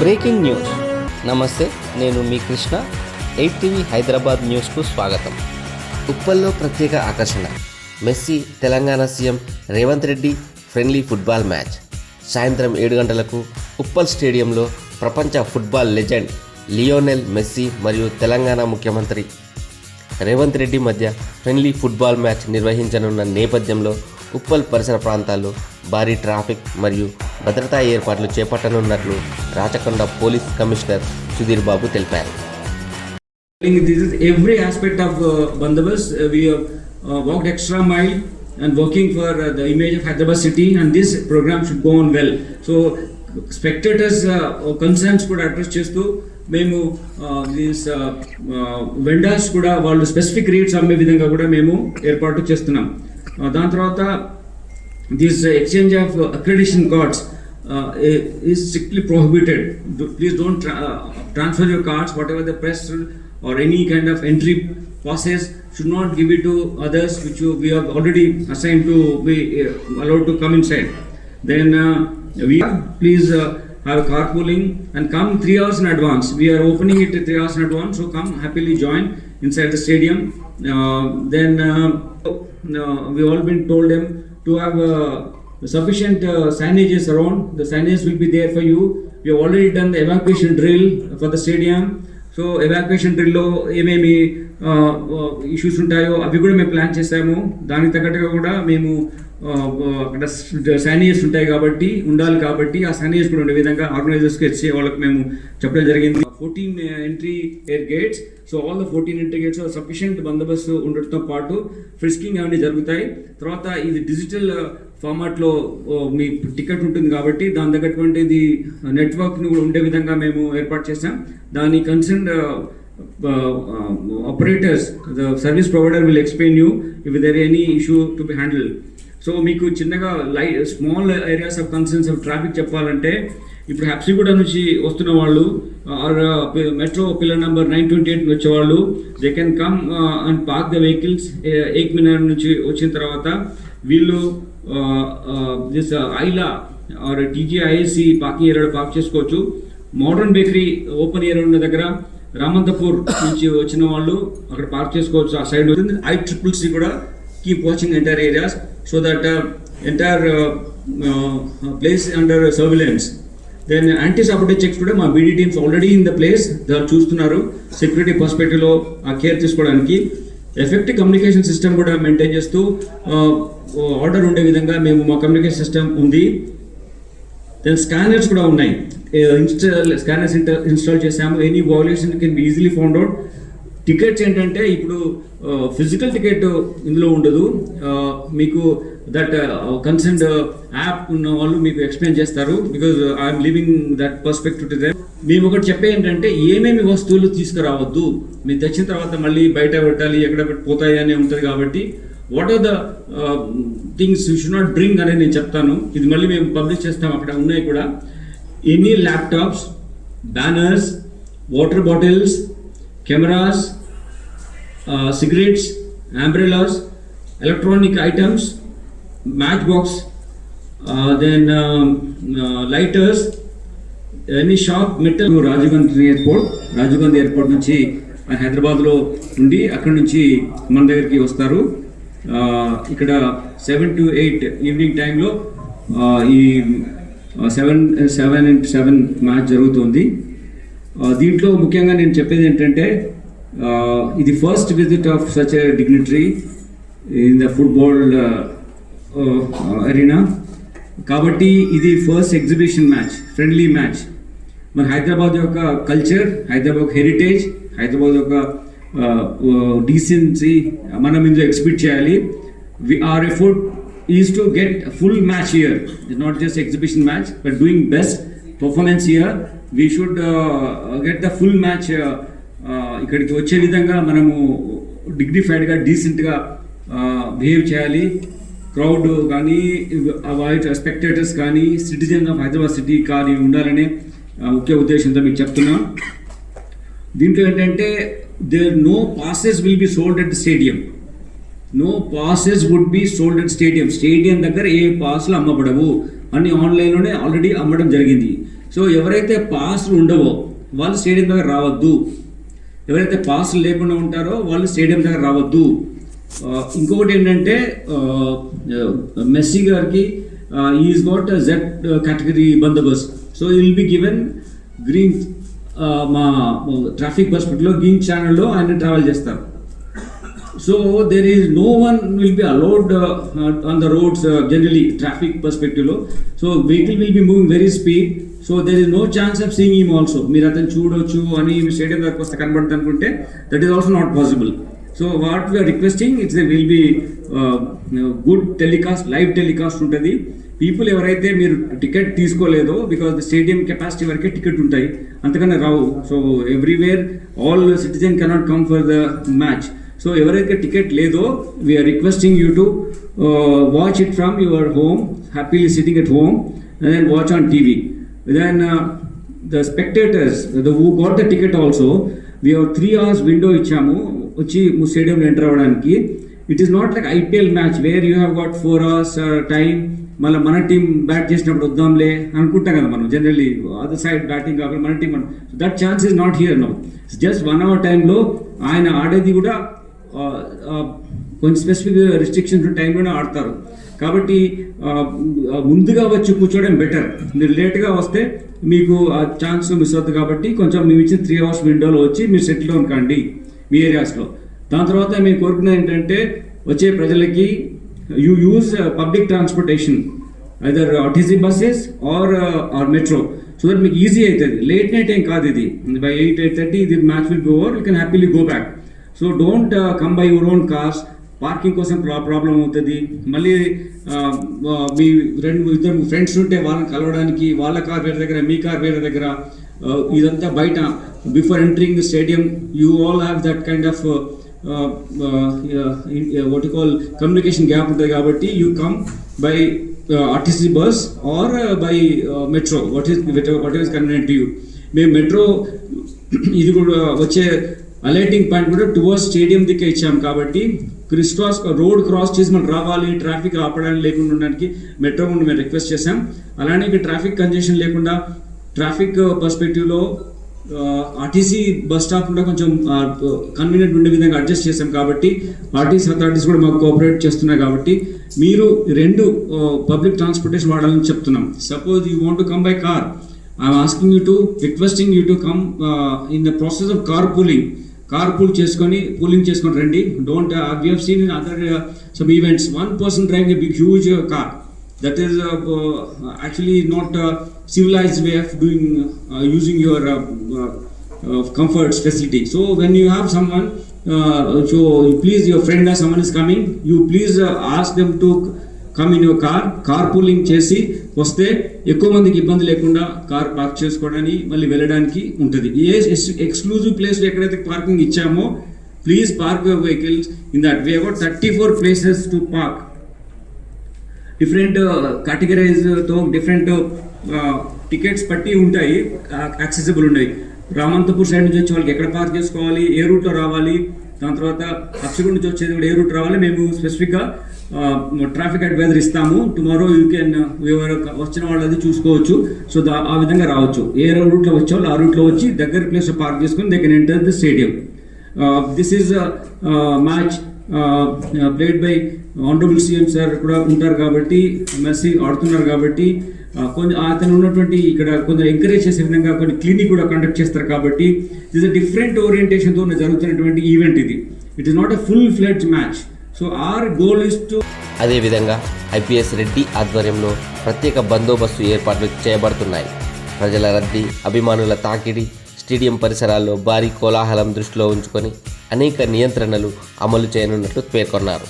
Breaking news. నమస్తే నేను మీ కృష్ణ. ఎయిట్ టీవీ హైదరాబాద్ న్యూస్కు స్వాగతం. ఉప్పల్లో ప్రత్యేక ఆకర్షణ. Messi Telangana CM Revanth Reddy friendly football match. సాయంత్రం ఏడు గంటలకు ఉప్పల్ స్టేడియంలో ప్రపంచ ఫుట్బాల్ లెజెండ్ లియోనెల్ మెస్సీ మరియు తెలంగాణ ముఖ్యమంత్రి రేవంత్ రెడ్డి మధ్య ఫ్రెండ్లీ ఫుట్బాల్ మ్యాచ్ నిర్వహించనున్న నేపథ్యంలో ఉప్పల్ పరిసర ప్రాంతాల్లో భారీ ట్రాఫిక్ మరియు భద్రతా ఏర్పాట్లు చేపట్టనున్నట్లు రాచకొండ పోలీస్ కమిషనర్ సుధీర్ బాబు తెలిపారు This is every aspect of uh, Bandobast. Uh, we have uh, walked extra mile and working for uh, the image of Hyderabad city, and this program should go on well. So, spectators uh, concerns కూడా address చేస్తూ మేము these vendors కూడా వాళ్ళు specific rates అమ్మే విధంగా కూడా మేము ఏర్పాటు చేస్తున్నాం Uh, దాని తర్వాత this uh, exchange of uh, accreditation cards uh, is strictly prohibited. Please don't tra- transfer your cards, whatever the press or any kind of entry process should not give it to others which you, we have already assigned to be uh, allowed to come inside. Then we please have carpooling and come three hours in advance. We are opening it three hours in advance, so come happily join inside the stadium. Uh, then uh, uh, we all been told them to have uh, sufficient uh, signages around. The signages will be there for you. We have already done the evacuation drill for the stadium. So evacuation డ్రిల్లో ఏమేమి issues ఉంటాయో అవి కూడా మేము plan చేసాము దానికి తగ్గట్టుగా కూడా మేము అక్కడ శానియర్స్ ఉంటాయి కాబట్టి ఉండాలి కాబట్టి ఆ శానియర్స్ కూడా ఉండే విధంగా ఆర్గనైజర్స్కి ఇచ్చే వాళ్ళకి మేము చెప్పడం జరిగింది. Fourteen entry air gates so all the fourteen entry gates sufficient బందోబస్తు ఉండటంతో పాటు ఫ్రిస్కింగ్ అవన్నీ జరుగుతాయి. తర్వాత ఇది డిజిటల్ ఫార్మాట్లో uh, మీ టికెట్ ఉంటుంది కాబట్టి దాని తగ్గటువంటిది uh, నెట్వర్క్ కూడా ఉండే విధంగా మేము ఏర్పాటు చేసాం దాని concern operators the service provider will explain you if there any issue to be handle so మీకు చిన్నగా లై small areas of concerns of traffic చెప్పాలంటే ఇప్పుడు హెప్సిగూడ నుంచి వస్తున్న వాళ్ళు or metro pillar number nine twenty eight వచ్చే వాళ్ళు they can come and park the vehicles Ek Minar నుంచి వచ్చిన తర్వాత వీళ్ళు దిస్ ఐలా ఆర్ టీజీఐఎస్సి పార్కింగ్ ఏరియాలో పార్క్ చేసుకోవచ్చు. మోడర్న్ బేకరీ ఓపెన్ ఏరియా ఉన్న దగ్గర రామంతపూర్ నుంచి వచ్చిన వాళ్ళు అక్కడ పార్క్ చేసుకోవచ్చు. ఆ సైడ్ ఐ ట్రిపుల్ సి కూడా keep watching entire areas so that entire place under surveillance then anti sabotage checks కూడా మా BD teams already in the place చూస్తున్నారు సెక్యూరిటీ పర్స్పెక్టివ్లో ఆ కేర్ తీసుకోవడానికి. ఎఫెక్టివ్ కమ్యూనికేషన్ సిస్టమ్ కూడా మెయింటైన్ చేస్తూ ఆర్డర్ ఉండే విధంగా మేము మా కమ్యూనికేషన్ సిస్టమ్ ఉంది. దెన్ స్కానర్స్ కూడా ఉన్నాయి. ఇన్స్టాల్ స్కానర్స్ ఇన్స్టాల్ చేసాము any violation can be easily found out tickets ఏంటంటే ఇప్పుడు ఫిజికల్ టికెట్ ఇందులో ఉండదు. మీకు దట్ కన్సర్న్ యాప్ ఉన్న వాళ్ళు మీకు ఎక్స్ప్లెయిన్ చేస్తారు. Because I'm living that perspective to them మేము ఒకటి చెప్పే ఏంటంటే ఏమేమి వస్తువులు తీసుకురావద్దు. మీరు తెచ్చిన తర్వాత మళ్ళీ బయట పెట్టాలి ఎక్కడ పోతాయి అనే ఉంటుంది కాబట్టి what are the things you should not drink అనేది నేను చెప్తాను. ఇది మళ్ళీ మేము పబ్లిష్ చేస్తాం అక్కడ ఉన్నాయి కూడా. Any laptops banners water bottles cameras cigarettes umbrellas electronic items match box then lighters any sharp metal Rajiv Gandhi airport Rajiv Gandhi airport నుంచి హైదరాబాద్లో ఉండి అక్కడ నుంచి మన దగ్గరికి వస్తారు. ఇక్కడ సెవెన్ టు ఎయిట్ ఈవినింగ్ టైంలో ఈ seven seven and seven match జరుగుతుంది. దీంట్లో ముఖ్యంగా నేను చెప్పేది ఏంటంటే ఇది first visit of such a dignitary in the football arena కాబట్టి ఇది first exhibition match friendly match మన హైదరాబాద్ యొక్క కల్చర్ హైదరాబాద్ హెరిటేజ్ హైదరాబాద్ యొక్క డీసెన్సీ మనం ఇందులో ఎక్స్పెక్ట్ చేయాలి. We are effort is to get full match here not just exhibition match but doing best performance here we should get the full match ఇక్కడికి వచ్చే విధంగా మనము డిగ్నిఫైడ్గా డీసెంట్గా బిహేవ్ చేయాలి. క్రౌడ్ కానీ వైట్ స్పెక్టేటర్స్ కానీ సిటిజన్ ఆఫ్ హైదరాబాద్ సిటీ కానీ ఉండాలనే uh, ముఖ్య ఉద్దేశంతో మీకు చెప్తున్నా. దీంట్లో ఏంటంటే there no passes will be sold at stadium no passes would be sold at stadium stadium దగ్గర ఏ పాస్లు అమ్మబడవు. అని ఆన్లైన్లోనే ఆల్రెడీ అమ్మడం జరిగింది. సో ఎవరైతే పాస్లు ఉండవో వాళ్ళు స్టేడియం దగ్గర రావద్దు. ఎవరైతే పాస్లు లేకుండా ఉంటారో వాళ్ళు స్టేడియం దగ్గర రావద్దు. ఇంకొకటి ఏంటంటే మెస్సీ గారికి is got Z category బందోబస్ so will be given green మా ట్రాఫిక్ హాస్పిటల్లో గ్రీన్ ఛానల్లో ఆయన ట్రావెల్ చేస్తారు. So there is no one will be allowed on the roads generally traffic పర్స్పెక్టివ్లో లో so vehicle will be moving very speed so there is no chance of seeing him also మీరు అతను చూడొచ్చు అని stadium దగ్గరకు వస్తే కనబడుతుంది అనుకుంటే that is also not possible so what we are requesting it's will be good telecast live telecast ఉంటుంది. People ఎవరైతే మీరు టికెట్ తీసుకోలేదో బికాస్ ద స్టేడియం కెపాసిటీ వరకే టికెట్ ఉంటాయి. అంతకన్నా రావు. So everywhere all citizen cannot come for the match so ఎవరైతే ticket లేదో we are requesting you to watch it from your home happily sitting at home and then watch on TV then the spectators the who got the ticket also we have three hours window ఇచ్చాము వచ్చి స్టేడియంలో enter అవ్వడానికి. It is not like IPL match where you have got four hours time మళ్ళీ మన team bat చేసినప్పుడు వద్దాంలే అనుకుంటాం కదా మనం జనరల్లీ అదర్ సైడ్ బ్యాటింగ్ కాకుండా మన team that chance is not here now just one hour టైంలో ఆయన ఆడేది కూడా కొంచెం స్పెసిఫిక్ రిస్ట్రిక్షన్స్ టైంలోనే ఆడతారు. కాబట్టి ముందుగా వచ్చి కూర్చోవడం బెటర్ మీరు లేట్గా వస్తే మీకు ఆ ఛాన్స్ మిస్ అవుతుంది కాబట్టి కొంచెం మేము ఇచ్చిన త్రీ అవర్స్ విండోలో వచ్చి మీరు సెటిల్ డౌన్ కండి మీ ఏరియాస్లో దాని తర్వాత మేము కోరుకున్నది ఏంటంటే వచ్చే ప్రజలకి you use public transportation either RTC buses or or metro so that మీకు ఈజీ అవుతుంది. లేట్ నైట్ ఏం కాదు ఇది. బై ఎయిట్ ఎయిట్ థర్టీ ఇది match will go over you can happily go back so don't come by your own cars parking కోసం ప్రా problem అవుతుంది. మళ్ళీ మీ రెండు ఇద్దరు ఫ్రెండ్స్ ఉంటే వాళ్ళని కలవడానికి వాళ్ళ కార్ వేరే దగ్గర మీ కార్ వేరే దగ్గర ఇదంతా బయట. Before entering stadium you all have that kind of what call communication gap ఉంటుంది కాబట్టి you come by RTC bus or by metro what is what is convenient you మేము మెట్రో ఇది కూడా వచ్చే అలైటింగ్ పాయింట్ కూడా టువర్స్ స్టేడియం దిక్కే ఇచ్చాం కాబట్టి క్రిస్ క్రాస్ రోడ్ క్రాస్ చేసి మనం రావాలి ట్రాఫిక్ ఆపడానికి లేకుండా ఉండడానికి మెట్రో నుండి మేము రిక్వెస్ట్ చేసాం అలానే ఇక్కడ ట్రాఫిక్ కంజెషన్ లేకుండా ట్రాఫిక్ పర్స్పెక్టివ్లో ఆర్టీసీ బస్ స్టాప్ కూడా కొంచెం కన్వీనియంట్ ఉండే విధంగా అడ్జస్ట్ చేశాం కాబట్టి ఆర్టీసీ అథారిటీస్ కూడా మాకు కోఆపరేట్ చేస్తున్నాయి కాబట్టి మీరు రెండు పబ్లిక్ ట్రాన్స్పోర్టేషన్ వాడాలని చెప్తున్నాం. Suppose you want to come by car I'm asking you to requesting you to come in the process of car pooling car pool చేసుకొని పూలింగ్ చేసుకొని రండి don't we have seen in other some events one person driving a big huge car that is actually not civilized way of doing uh, using your uh, uh, uh, comforts facility so when you have someone uh, so you please your friend or someone is coming you please uh, ask them to come in your car car pooling చేసి వస్తే ఎక్కువ మందికి ఇబ్బంది లేకుండా car park చేసుకోవడానికి మళ్ళీ వెళ్ళడానికి ఉంటుంది. ఏ ఎక్స్క్లూజివ్ ప్లేస్ ఎక్కడైతే పార్కింగ్ ఇచ్చామో please park your vehicles in that way about thirty four places to park different కేటగిరైజ్తో different tickets పట్టి ఉంటాయి యాక్సెసిబుల్ ఉన్నాయి. రామంతపూర్ సైడ్ నుంచి వచ్చి వాళ్ళకి ఎక్కడ పార్క్ చేసుకోవాలి ఏ రూట్లో రావాలి దాని తర్వాత అప్సిగుండ నుంచి వచ్చేది కూడా ఏ రూట్ రావాలి మేము స్పెసిఫిక్గా ట్రాఫిక్ అడ్వైజర్ ఇస్తాము. టుమారో యూ కెన్ ఎవరు వచ్చిన వాళ్ళు అది చూసుకోవచ్చు. సో దా ఆ విధంగా రావచ్చు. ఏ రూట్లో వచ్చే వాళ్ళు ఆ రూట్లో వచ్చి దగ్గర ప్లేస్లో పార్క్ చేసుకుని they can enter the stadium this is match played by honourable CM sir కూడా ఉంటారు కాబట్టి మెస్సీ ఆడుతున్నారు కాబట్టి కొంచెం అతను ఉన్నటువంటి ఇక్కడ కొంచెం ఎంకరేజ్ చేసే విధంగా కొన్ని క్లినిక్ కూడా కండక్ట్ చేస్తారు కాబట్టి దిస్ అ డిఫరెంట్ ఓరియంటేషన్తో జరుగుతున్నటువంటి ఈవెంట్ ఇది. It is not a full fledge match so our goal is to అదేవిధంగా ఐపీఎస్ రెడ్డి ఆధ్వర్యంలో ప్రత్యేక బందోబస్తు ఏర్పాట్లు చేయబడుతున్నాయి ప్రజల రద్దీ అభిమానుల తాకిడి స్టేడియం పరిసరాల్లో భారీ కోలాహలం దృష్టిలో ఉంచుకొని అనేక నియంత్రణలు అమలు చేయనున్నట్లు పేర్కొన్నారు.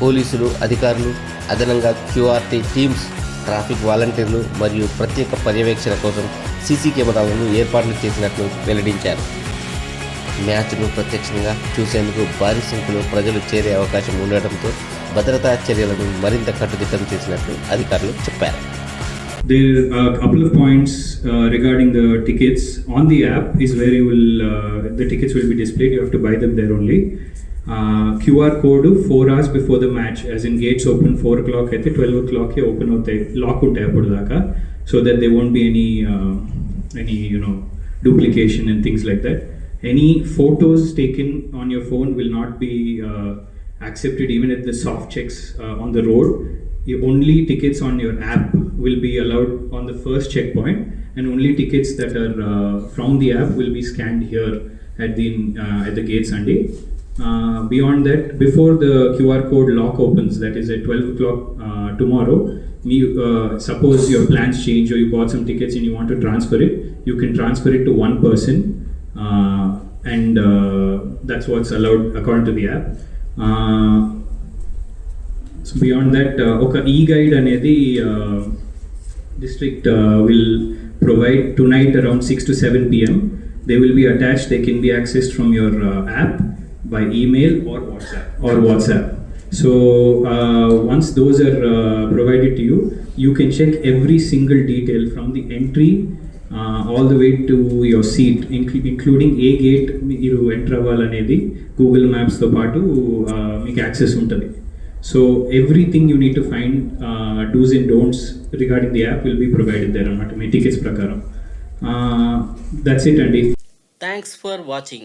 పోలీసులు అధికారులు అదనంగా క్యూఆర్టీ టీమ్స్ ట్రాఫిక్ వాలంటీర్లు మరియు ప్రత్యేక పర్యవేక్షణ కోసం సీసీ కెమెరాలను ఏర్పాట్లు చేసినట్లు వెల్లడించారు మ్యాచ్ను ప్రత్యక్షంగా చూసేందుకు భారీ సంఖ్యలో ప్రజలు చేరే అవకాశం ఉండటంతో భద్రతా చర్యలను మరింత కట్టుదిట్టం చేసినట్లు అధికారులు చెప్పారు There are a couple of points uh, regarding the tickets on the app is where you will uh, the tickets will be displayed. You have to buy them there only. Uh, QR code four hours before the match, as in gates open four o'clock at twelve o'clock here open అవుతాయి lock ఉంటాయి అప్పుడు దాకా so that they won't be any any you know duplication and things like that. Any photos taken on your phone will not be uh, accepted even at the soft checks uh, on the road. You- only tickets on your app will be allowed on the first checkpoint, and only tickets that are uh, from the app will be scanned here at the uh, at the gate Sunday. Uh, beyond that, before the QR code lock opens, that is at 12 o'clock uh, tomorrow, uh, suppose your plans change or you bought some tickets and you want to transfer it, you can transfer it to one person, uh, and uh, that's what's allowed according to the app. so beyond that, okay, e-guide and every district will provide tonight around 6 to 7 p.m. They will be attached. They can be accessed from your app. Accessed from your app by email or WhatsApp or WhatsApp so once those are provided to you you can check every single detail from the entry all the way to your seat including A gate మీరు enter అవ్వాలనేది Google మ్యాప్స్తో పాటు uh, మీకు access ఉంటుంది. So everything you need to find do's and don'ts regarding the app will be provided there అనమాట మీ టికెట్స్ ప్రకారం. దట్స్ ఇట్ అండి Thanks for watching.